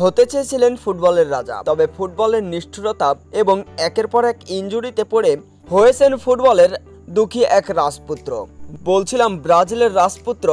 হতে চেয়েছিলেন ফুটবলের রাজা। তবে ফুটবলের নিষ্ঠুরতা এবং একের পর এক ইনজুরিতে পড়ে হয়েছেন ফুটবলের দুঃখী এক রাজপুত্র। বলছিলাম ব্রাজিলের রাজপুত্র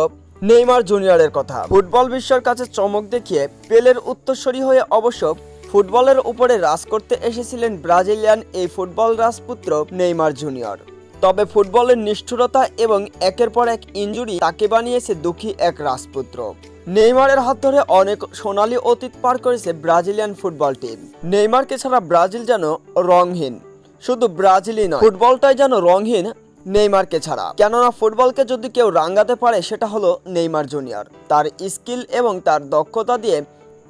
নেইমার জুনিয়রের কথা। ফুটবল বিশ্বের কাছে চমক দেখিয়ে পেলের উত্তরসূরি হয়ে অবশ্য ফুটবলের উপরে রাজ করতে এসেছিলেন ব্রাজিলিয়ান এই ফুটবল রাজপুত্র নেইমার জুনিয়র। তবে ফুটবলের নিষ্ঠুরতা এবং একের পর এক ইনজুরি তাকে বানিয়েছে দুঃখী এক রাজপুত্র। নেইমারের হাত ধরে অনেক সোনালী অতীত পার করেছে ব্রাজিলিয়ান ফুটবল টিম। নেইমারকে ছাড়া ব্রাজিল যেন রংহীন শুধু ব্রাজিলই নয়, ফুটবলটাই যেন রংহীন নেইমারকে ছাড়া। কেননা ফুটবলকে যদি কেউ রাঙ্গাতে পারে, সেটা হলো নেইমার জুনিয়র। তার স্কিল এবং তার দক্ষতা দিয়ে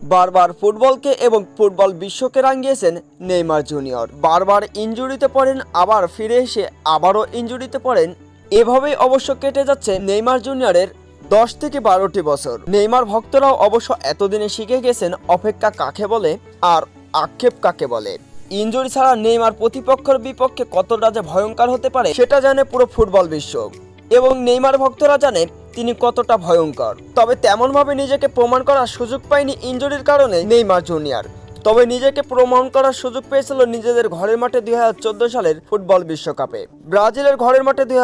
বারবার ফুটবলকে এবং ফুটবল বিশ্বকে রাঙিয়েছেন নেইমার জুনিয়র। বারবার ইনজুরিতে পড়েন, আবার ফিরে এসে আবারও ইনজুরিতে পড়েন। এভাবেই অবশ্য কেটে যাচ্ছে নেইমার জুনিয়রের দশ থেকে বারোটি বছর। নেইমার ভক্তরাও অবশ্য এতদিনে শিখে গেছেন অপেক্ষা কাকে বলে আর আক্ষেপ কাকে বলে। ইনজুরি ছাড়া নেইমার প্রতিপক্ষের বিপক্ষে কতটা যে ভয়ঙ্কর হতে পারে, সেটা জানে পুরো ফুটবল বিশ্ব। এবং নেইমার ভক্তরা জানে তিনি কতটা ভয়ঙ্কর। তবে তেমনভাবে নিজেকে প্রমাণ করার সুযোগ পায়নি ইঞ্জুরির কারণে নেইমার জুনিয়র। তবে নিজেকে প্রমাণ করার সুযোগ পেয়েছিল নিজেদের ঘরের মাঠে দু হাজার চোদ্দ সালের ফুটবল বিশ্বকাপে। ব্রাজিলের ঘরের মাঠে দুই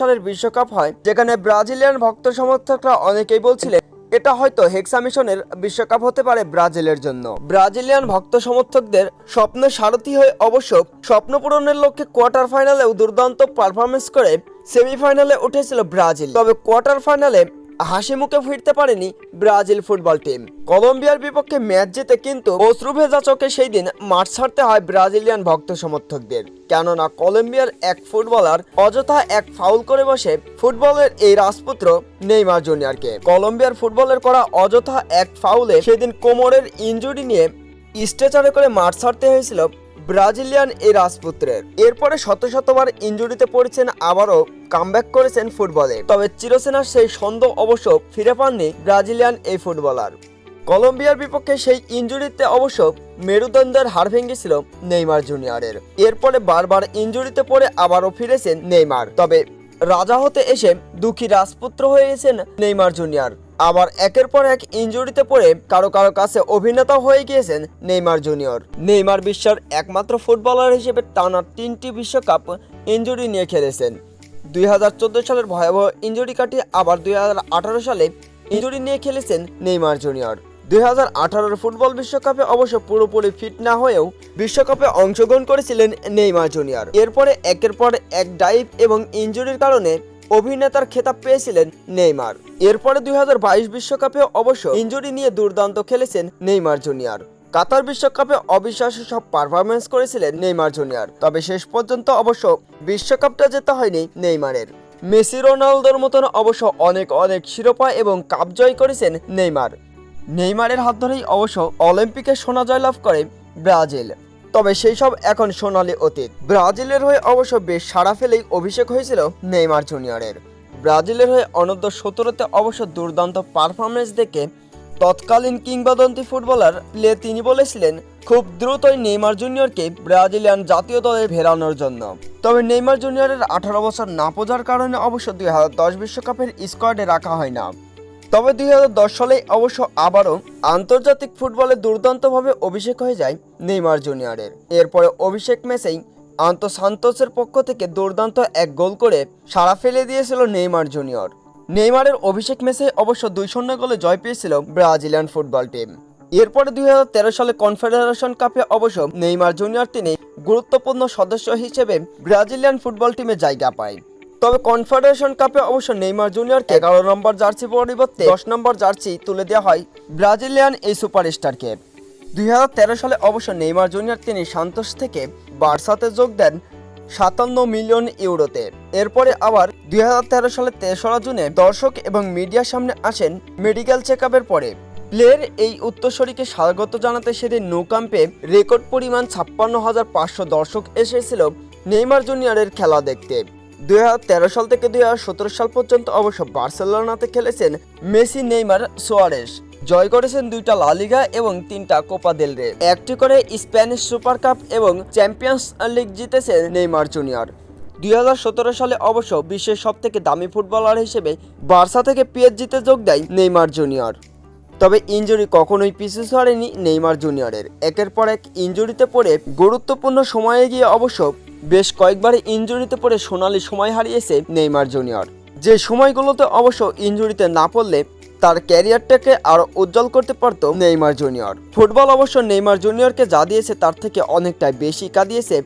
সালের বিশ্বকাপ হয়, যেখানে ব্রাজিলিয়ান ভক্ত সমর্থকরা অনেকেই বলছিলেন, এটা হয়তো হেক্সা মিশনের বিশ্বকাপ হতে পারে ব্রাজিলের জন্য। ব্রাজিলিয়ান ভক্ত সমর্থকদের স্বপ্নের সারথি হয়ে অবশ্য স্বপ্ন পূরণের লক্ষ্যে কোয়ার্টার ফাইনালেও দুর্দান্ত পারফরমেন্স করে সেমিফাইনালে উঠেছিল ব্রাজিল। তবে কোয়ার্টার ফাইনালে হাসি মুখে ফিরতে পারেনি ব্রাজিল ফুটবল টিম। কলম্বিয়ার বিপক্ষে ম্যাচ জিতে কিন্তু অশ্রু ভেজা চোখে সেই দিন মাঠ ছাড়তে হয় ব্রাজিলিয়ান ভক্ত সমর্থকদের। কেননা কলম্বিয়ার এক ফুটবলার অযথা এক ফাউল করে বসে ফুটবলের এই রাজপুত্র নেইমার জুনিয়রকে। কলম্বিয়ার ফুটবলের করা অযথা এক ফাউলে সেদিন কোমরের ইনজুরি নিয়ে স্ট্রেচারে করে মাঠ ছাড়তে হয়েছিল ব্রাজিলিয়ান এই রাজপুত্রের। এরপরে শত শতবার ইনজুরিতে পড়েছেন, আবারও কামব্যাক করেছেন ফুটবলে। তবে চিরসেনার সেই সন্দেহ অবশ্য ফিরে পাননি ব্রাজিলিয়ান এই ফুটবলার। কলম্বিয়ার বিপক্ষে সেই ইনজুরিতে অবশ্য মেরুদণ্ডের হাড় ভেঙেছিল নেইমার জুনিয়রের। এরপরে বারবার ইনজুরিতে পড়ে আবারও ফিরেছেন নেইমার। তবে রাজা হতে এসে দুঃখী রাজপুত্র হয়ে গেছেন নেইমার জুনিয়র। আবার একের পর এক ইনজুরিতে পড়ে কারও কারও কাছে অভিনেতা হয়ে গিয়েছেন নেইমার জুনিয়র। নেইমার বিশ্বের একমাত্র ফুটবলার হিসেবে টানা তিনটি বিশ্বকাপ ইনজুরি নিয়ে খেলেছেন। দু হাজার চোদ্দ সালের ভয়াবহ ইঞ্জুরি কাটিয়ে আবার দু হাজার আঠারো সালে ইনজুরি নিয়ে খেলেছেন নেইমার জুনিয়র। দুই হাজার আঠারো ফুটবল বিশ্বকাপে অবশ্য পুরোপুরি ফিট না হয়েও বিশ্বকাপে অংশগ্রহণ করেছিলেন নেইমার জুনিয়র। এরপরে একের পর এক ডাইভ এবং ইনজুরির কারণে অভিনেতার খেতাব পেয়েছিলেন নেইমার। এরপরে দুই বিশ্বকাপে অবশ্য ইঞ্জুরি নিয়ে দুর্দান্ত খেলেছেন নেইমার জুনিয়র। কাতার বিশ্বকাপে অবিশ্বাস্য সব পারফরমেন্স করেছিলেন নেইমার জুনিয়র। তবে শেষ পর্যন্ত অবশ্য বিশ্বকাপটা যেতে হয়নি নেইমারের। মেসি রোনালদোর মতন অবশ্য অনেক অনেক শিরোপা এবং কাপ জয় করেছেন নেইমার। নেইমারের হাত ধরেই অবশ্য অলিম্পিকে সোনা জয়লাভ করে ব্রাজিল। তবে সেই সব এখন সোনালি অতীত। ব্রাজিলের হয়ে অবশ্য বেশ সাড়া ফেলেই অভিষেক হয়েছিল নেইমার জুনিয়রের। ব্রাজিলের হয়ে অনূর্ধ্ব সতেরোতে অবশ্য দুর্দান্ত পারফরমেন্স দেখে তৎকালীন কিংবদন্তি ফুটবলার প্লে তিনি বলেছিলেন, খুব দ্রুতই নেইমার জুনিয়রকে ব্রাজিলিয়ান জাতীয় দলে ফেরানোর জন্য। তবে নেইমার জুনিয়রের আঠারো বছর না পৌঁছার কারণে অবশ্য দুই হাজার দশ বিশ্বকাপের স্কোয়াডে রাখা হয় না। তবে দুই হাজার দশ সালে অবশ্য আবারও আন্তর্জাতিক ফুটবলে দুর্দান্তভাবে অভিষেক হয়ে যায় নেইমার জুনিয়রের। এরপরে অভিষেক ম্যাচেই আন্ত সান্তোসের পক্ষ থেকে দুর্দান্ত এক গোল করে সাড়া ফেলে দিয়েছিল নেইমার জুনিয়র। নেইমারের অভিষেক ম্যাচে অবশ্য দুই শূন্য গোলে জয় পেয়েছিল ব্রাজিলিয়ান ফুটবল টিম। এরপরে দুই হাজার তেরো সালে কনফেডারেশন কাপে অবশ্য নেইমার জুনিয়র তিনি গুরুত্বপূর্ণ সদস্য হিসেবে ব্রাজিলিয়ান ফুটবল টিমে জায়গা পায়। তবে কনফেডারেশন কাপে অবশ্য নেইমার জুনিয়রকে এগারো নম্বর জার্সি পরিবর্তে দশ নম্বর জার্সি তুলে দেওয়া হয় ব্রাজিলিয়ান এই সুপারস্টারকে। দু হাজার তেরো সালে অবশ্য নেইমার জুনিয়র তিনি সান্তোস থেকে বার্সাতে যোগ দেন সাতান্ন মিলিয়ন ইউরোতে। এরপরে আবার দুই সালে তেসরা জুনে দর্শক এবং মিডিয়ার সামনে আসেন মেডিকেল চেক পরে। প্লেয়ের এই উত্তরসূরিকে স্বাগত জানাতে সেদিন নৌকাম্পে রেকর্ড পরিমাণ ছাপ্পান্ন হাজার পাঁচশো দর্শক এসেছিল নেইমার জুনিয়রের খেলা দেখতে। দুই হাজার তেরো সাল থেকে দুই হাজার সতেরো সাল পর্যন্ত অবশ্য বার্সেলোনাতে খেলেছেন মেসি, নেইমার, সোয়ারেস। জয় করেছেন দুইটা লালিগা এবং তিনটা কোপা দেল রে। একটি করে স্প্যানিশ সুপার কাপ এবং চ্যাম্পিয়ন্স লিগ জিতেছেন নেইমার জুনিয়র। দুই হাজার সতেরো সালে অবশ্য বিশ্বের সব থেকে দামি ফুটবলার হিসেবে বার্সা থেকে পিএসজিতে যোগ দেয় নেইমার জুনিয়র। তবে ইনজুরি কখনোই পিছু ছাড়েনি নেইমার জুনিয়রের। একের পর এক ইনজুরিতে পড়ে গুরুত্বপূর্ণ সময়ে গিয়ে অবশ্য বেশ কয়েকবার ইনজুরিতে পড়ে সোনালি সময় হারিয়েছে নেইমার জুনিয়র। যে সময়গুলোতে অবশ্য ইনজুরিতে না পড়লে তার ক্যারিয়ারটাকে আরও উজ্জ্বল করতে পারত নেইমার জুনিয়র। ফুটবল অবশ্য নেইমার জুনিয়রকে যা দিয়েছে তার থেকে অনেকটাই বেশি কাঁদিয়েছে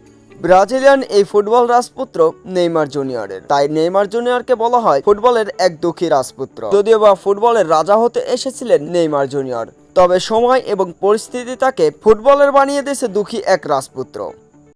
ব্রাজিলিয়ান এই ফুটবল রাজপুত্র নেইমার জুনিয়রের। তাই নেইমার জুনিয়রকে বলা হয় ফুটবলের এক দুঃখী রাজপুত্র। যদিও বা ফুটবলের রাজা হতে এসেছিলেন নেইমার জুনিয়র, তবে সময় এবং পরিস্থিতি তাকে ফুটবলের বানিয়ে দিয়েছে দুঃখী এক রাজপুত্র।